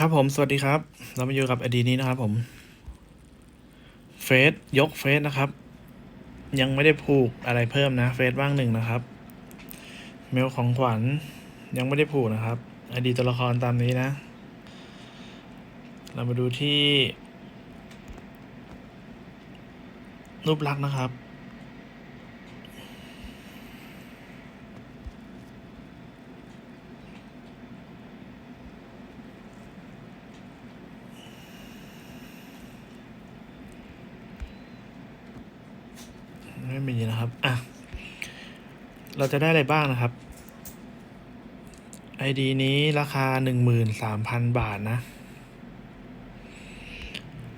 ครับผมสวัสดีครับ เรามาอยู่กับอดีนี้นะครับผมเฟสยกเฟสนะครับ ยังไม่ได้ผูกอะไรเพิ่มนะเฟสว่างหนึ่งนะครับ เมลของขวัญยังไม่ได้ผูกนะครับ อดีตัวละครตามนี้นะ เรามาดูที่ รูปลักษณ์นะครับ ไม่มีนะครับ อะ เราจะได้อะไรบ้างนะครับ ID นี้ราคาหนึ่งหมื่นสามพันบาทนะ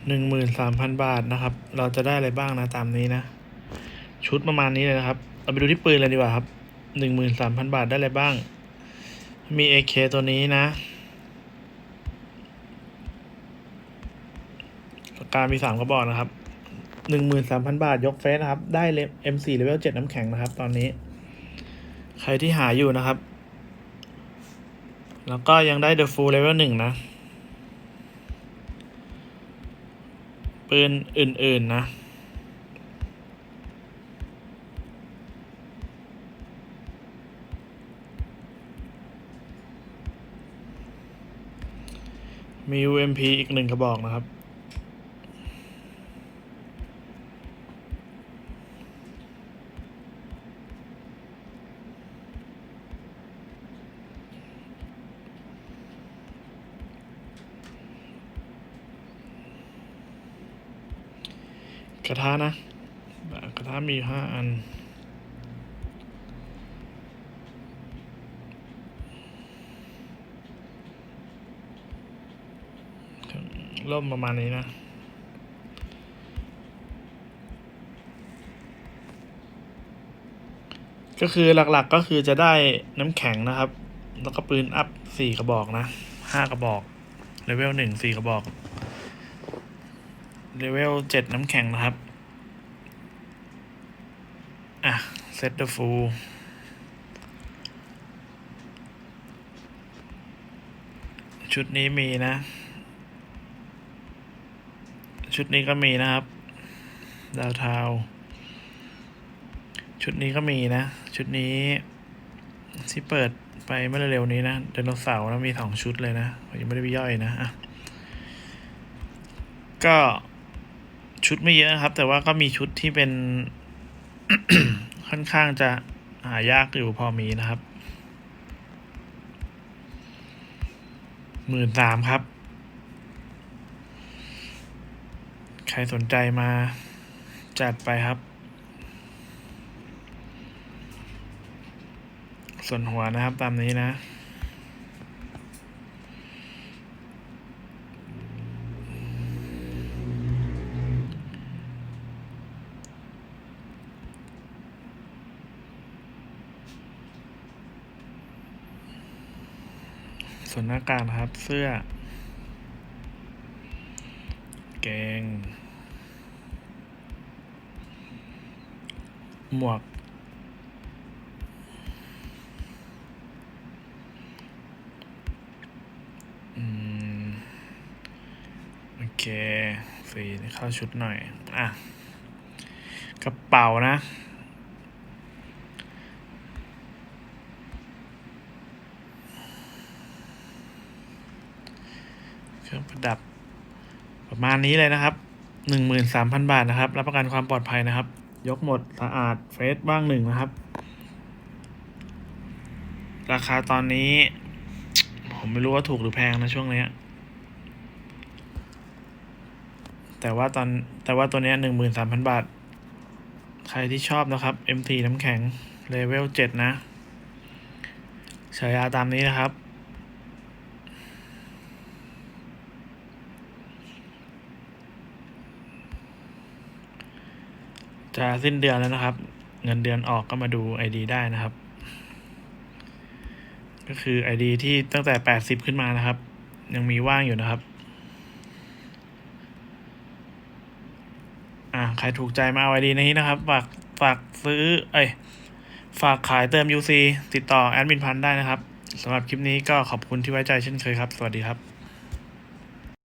หนึ่งหมื่นสามพันบาทนะครับ เราจะได้อะไรบ้างนะตามนี้นะ ชุดประมาณนี้เลยนะครับเราไปดูที่ปืนเลยดีกว่าครับหนึ่งหมื่นสามพันบาทได้อะไรบ้าง มี AK ตัวนี้นะปากกามีสามกระบอกนะครับ หนึ่งหมื่นสามพันบาทยกเฟสนะครับ ได้เลม M4 เลเวลเจ็ดน้ำแข็งนะครับ ตอนนี้ ใครที่หาอยู่นะครับ แล้วก็ยังได้ The Full Level หนึ่งนะ ปืนอื่น ๆ นะมี UMP อีกหนึ่งกระบอกนะครับ กระทะนะ กระทะมีห้าอัน ร่มประมาณนี้นะก็คือหลักๆก็คือจะได้น้ำแข็งนะครับ แล้วก็ปืนอัพสี่กระบอกนะห้ากระบอกเลเวลหนึ่งสี่กระบอก เลเวลเจ็ดน้ำแข็งนะครับ อะ เซตเดอร์ฟูชุดนี้มีนะ ชุดนี้ก็มีนะครับ ดาวเทาชุดนี้ก็มีนะ ชุดนี้ ที่เปิดไปเมื่อเร็วๆนี้นะไดโนเสาร์นะมีสองชุดเลยนะยังไม่ได้ไปย่อยนะอะก็ ชุดไม่เยอะนะครับ แต่ว่าก็มีชุดที่เป็นค่อนข้างจะหายากอยู่พอมีนะครับหมื่นสามครับ ใครสนใจมาจัดไปครับ ส่วนหัวนะครับตามนี้นะ ส่วนหน้ากากนะครับ เสื้อเกง หมวก อืม โอเคสีเข้าชุดหน่อย อะ กระเป๋านะ เครื่องประดับ ประมาณนี้เลยนะครับหนึ่งหมื่นสามพันบาทนะครับ รับประกันความปลอดภัยนะครับ ยกหมดสะอาดเฟสบ้างหนึ่งนะครับ ราคาตอนนี้ ผมไม่รู้ว่าถูกหรือแพงนะช่วงนี้แต่ว่าตอนแต่ว่าตัวนี้หนึ่งหมื่นสามพันบาท ใครที่ชอบนะครับ M4 น้ำแข็งเลเวลเจ็ดนะฉายาตามนี้นะครับ จะสิ้นเดือนแล้วนะครับ เงินเดือนออกก็มาดู ID ได้นะครับ ก็คือ ID ที่ตั้งแต่ 80 ขึ้นมานะครับ ยังมีว่างอยู่นะครับ อ่าใครถูกใจมาเอา ID นี้นะครับ ฝากฝากซื้อ เอ้ย ฝากขายเติม UC ติดต่อแอดมินพันได้นะครับสำหรับคลิปนี้ก็ขอบคุณที่ไว้ใจเช่นเคยครับ สวัสดีครับ